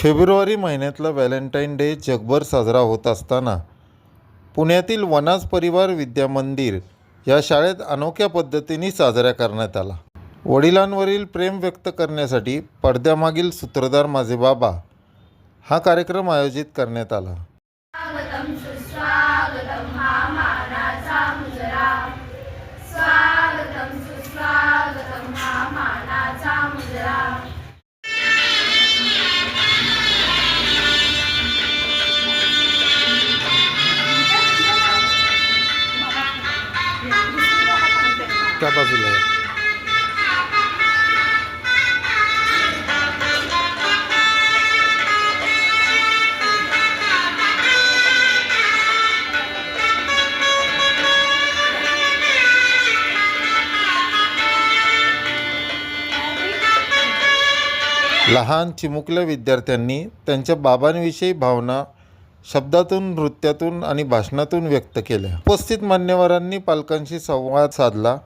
February महिन्यातला Valentine day जगभर साजरा होत असताना पुण्यातील वनाज परिवार विद्यामंदिर या शाळेत अनोख्या पद्धतीने साजरा करण्यात आला. वडिलांवरील प्रेम व्यक्त करण्यासाठी पडद्यामागील सूत्रधार माझे बाबा हा कार्यक्रम आयोजित करण्यात आला. त्या बाजूला आहे. लहान चिमुकल्या विद्यार्थ्यांनी त्यांच्या बाबांविषयी भावना शब्दातून नृत्यातून आणि भाषणातून व्यक्त केल्या उपस्थित मान्यवरांनी पालकांशी संवाद साधला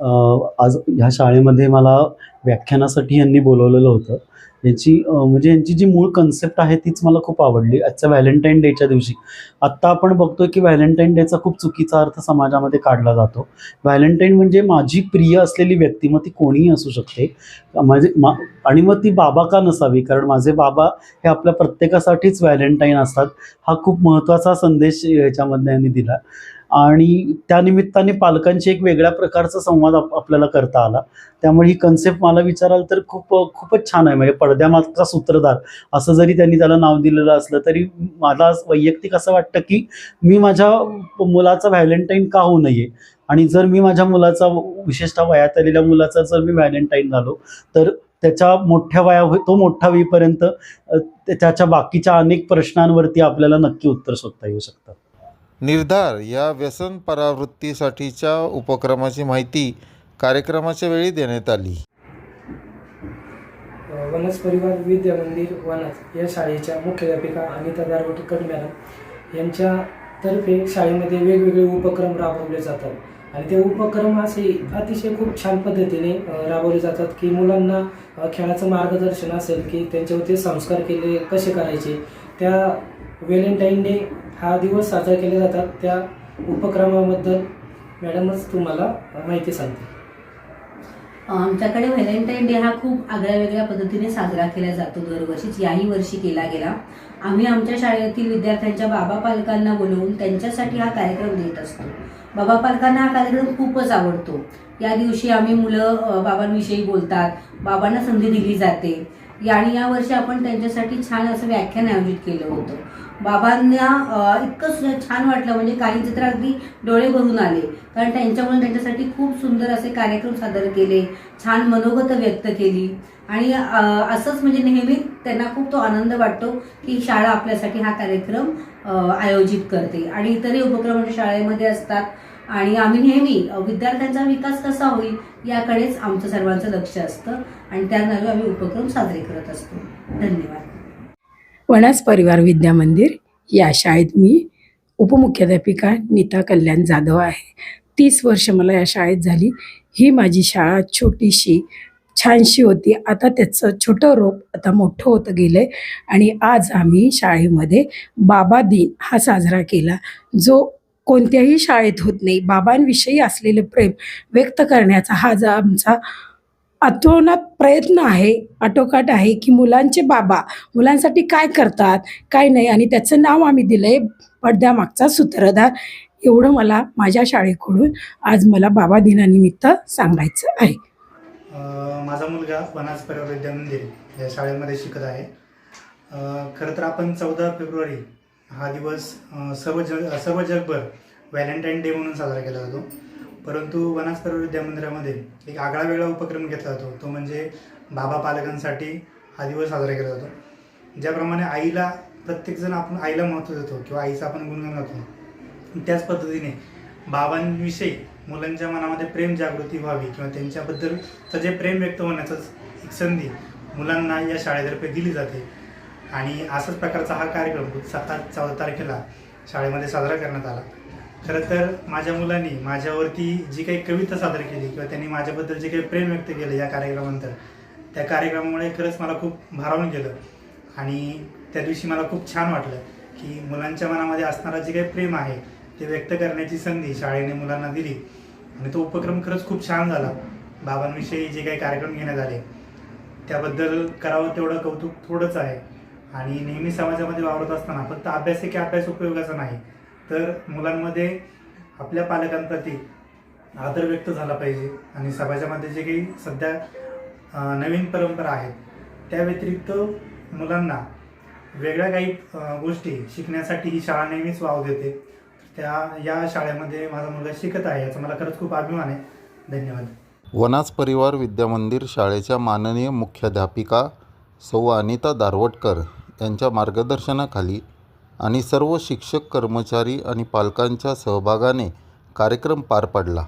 आज ह्या शाळेमध्ये मला व्याख्यानासाठी यांनी बोलवलेलं होतं. यांची म्हणजे यांची जी मूळ कन्सेप्ट आहे तीच मला खूप आवडली. आजच्या व्हॅलेंटाईन डेच्या दिवशी. आत्ता आपण बघतोय की व्हॅलेंटाईन डेचा खूप चुकीचा अर्थ समाजामध्ये काढला जातो. व्हॅलेंटाईन म्हणजे माझी प्रिय असलेली व्यक्ती मग ती कोणीही असू शकते. माझे मा आणि मग ती बाबा का नसावी? कारण माझे बाबा हे आपल्या प्रत्येकासाठीच व्हॅलेंटाईन असतात. हा खूप महत्त्वाचा संदेश याच्यामधनं यांनी दिला. आणि त्यानिमित्ताने पालकांशी एक वेगळ्या प्रकारचा संवाद आप आपल्याला करता आला. त्यामुळे ही कन्सेप्ट मला विचाराल तर खूप खूपच छान आहे. म्हणजे पडद्यामागचा सूत्रधार असं जरी त्यांनी त्याला नाव दिलेलं असलं तरी मला वैयक्तिक असं वाटतं की मी माझ्या मुलाचा व्हॅलेंटाईन का होऊ नये आणि जर मी माझ्या मुलाचा विशेषतः वयात आलेल्या मुलाचा जर मी व्हॅलेंटाईन झालो तर त्याच्या मोठ्या वया होई तो मोठा होईपर्यंत त्याच्या बाकीच्या अनेक प्रश्नांवरती आपल्याला नक्की उत्तर शोधता येऊ शकतं. निर्धार या व्यसन परावृत्तीसाठीच्या उपक्रमाची माहिती कार्यक्रमाच्या वेळी देण्यात आली. वनस परिवार विद्या मंदिर वनस या शाळेच्या मुख्याध्यापिका अनिता दारवटकर मॅडम यांच्यातर्फे शाळेमध्ये वेगवेगळे उपक्रम राबवले जातात. आणि ते उपक्रम असे अतिशय खूप छान पद्धतीने राबवले जातात की मुलांना खेळाचं मार्गदर्शन असेल की त्यांच्यावरती संस्कार केले कसे करायचे त्या व्हॅलेंटाईन डे हा दिवस साजरा केले जातात. त्या उपक्रमाबद्दल मॅडमच तुम्हाला माहिती सांगते आमच्याकडे व्हॅलेंटाईन डे हा खूप आगळ्या वेगळ्या पद्धतीने साजरा केला जातो. दरवर्षीच याही वर्षी केला गेला. आम्ही आमच्या शाळेतील विद्यार्थ्यांच्या बाबा पालकांना बोलवून त्यांच्यासाठी हा कार्यक्रम देत असतो. बाबा पालकांना हा कार्यक्रम खूपच आवडतो. या दिवशी आम्ही मुलं बाबांविषयी बोलतात. बाबांना संधी दिली जाते. या- वर्षी आपण त्यांच्यासाठी छान असं व्याख्यान आयोजित केलं होतं. बाबांना इतकं छान वाटलं. म्हणजे काही चित्र अगदी डोळे भरून आले. कारण त्यांच्यामुळे त्यांच्यासाठी खूप सुंदर असे कार्यक्रम सादर केले. छान मनोगत व्यक्त केली. आणि असंच म्हणजे नेहमी त्यांना खूप तो आनंद वाटतो की शाळा आपल्यासाठी हा कार्यक्रम आयोजित करते. आणि इतरही उपक्रम म्हणजे शाळेमध्ये असतात. आणि आम्ही नेहमी विद्यार्थ्यांचा विकास कसा होईल याकडेच आमचं सर्वांचं लक्ष असतं आणि त्याद्वारे आम्ही उपक्रम साजरे करत असतो. धन्यवाद. वनाज परिवार विद्या मंदिर या शाळेत मी उपमुख्याध्यापिका नीता कल्याण जाधव आहे. तीस वर्ष मला या शाळेत झाली. ही माझी शाळा छोटीशी छानशी होती. आता त्याचं छोटं रोप आता मोठं होतं गेलं आहे आणि आज आम्ही शाळेमध्ये बाबा दिन हा साजरा केला जो कोणत्याही शाळेत होत नाही. बाबांविषयी असलेलं प्रेम व्यक्त करण्याचा हा जो आमचा अतोनात प्रयत्न आहे आटोकाट आहे की मुलांचे बाबा मुलांसाठी काय करतात काय नाही आणि त्याचं नाव आम्ही दिलं आहे पडद्यामागचा सूत्रधार. एवढं मला माझ्या शाळेकडून आज मला बाबा दिनानिमित्त सांगायचं आहे. माझा मुलगा वनाज विद्या मंदिर या शाळेमध्ये शिकत आहे. खरं तर आपण चौदा फेब्रुवारी हा दिवस सर्व जग सर्व जगभर व्हॅलेंटाईन डे म्हणून साजरा केला जातो. परंतु वनास्कर विद्या मंदिरामध्ये एक आगळा वेगळा उपक्रम घेतला जातो. तो म्हणजे बाबा पालकांसाठी हा दिवस साजरा केला जातो. ज्याप्रमाणे आईला प्रत्येकजण आपण आईला महत्त्व देतो किंवा आईचं आपण गुणगान गातो. त्याच पद्धतीने बाबांविषयी मुलांच्या मनामध्ये प्रेम जागृती व्हावी किंवा त्यांच्याबद्दलचं जे प्रेम व्यक्त होण्याचं एक संधी मुलांना या शाळेतर्फे दिली जाते. आणि असाच प्रकारचा हा कार्यक्रम सात चौदा तारखेला शाळेमध्ये साजरा करण्यात आला. खरं तर माझ्या मुलांनी माझ्यावरती जी काही कविता सादर केली किंवा त्यांनी माझ्याबद्दल जे काही प्रेम व्यक्त केलं या कार्यक्रमानंतर त्या कार्यक्रमामुळे खरंच मला खूप भारावून गेलं. आणि त्या दिवशी मला खूप छान वाटलं की मुलांच्या मनामध्ये असणारं जे काही प्रेम आहे ते व्यक्त करण्याची संधी शाळेने मुलांना दिली. आणि तो उपक्रम खरंच खूप छान झाला. बाबांविषयी जे काही कार्यक्रम घेण्यात आले त्याबद्दल करावं तेवढं कौतुक थोडंच आहे. आणि नेहमी समाजामध्ये वावरत असताना फक्त अभ्यास आहे की अभ्यास उपयोगाचा नाही तर मुलांमध्ये आपल्या पालकांप्रती आदर व्यक्त झाला पाहिजे आणि समाजामध्ये जे काही सध्या नवीन परंपरा आहेत त्या व्यतिरिक्त मुलांना वेगळ्या काही गोष्टी शिकण्यासाठी ही शाळा नेहमीच वाव देते. त्या या शाळेमध्ये माझा मुलगा शिकत आहे याचा मला खरंच खूप अभिमान आहे. धन्यवाद. वनाज परिवार विद्यामंदिर शाळेच्या माननीय मुख्याध्यापिका सौ अनिता दारवटकर. यांच्या मार्गदर्शनाखाली आणि सर्व शिक्षक कर्मचारी आणि पालकांच्या सहभागाने कार्यक्रम पार पडला.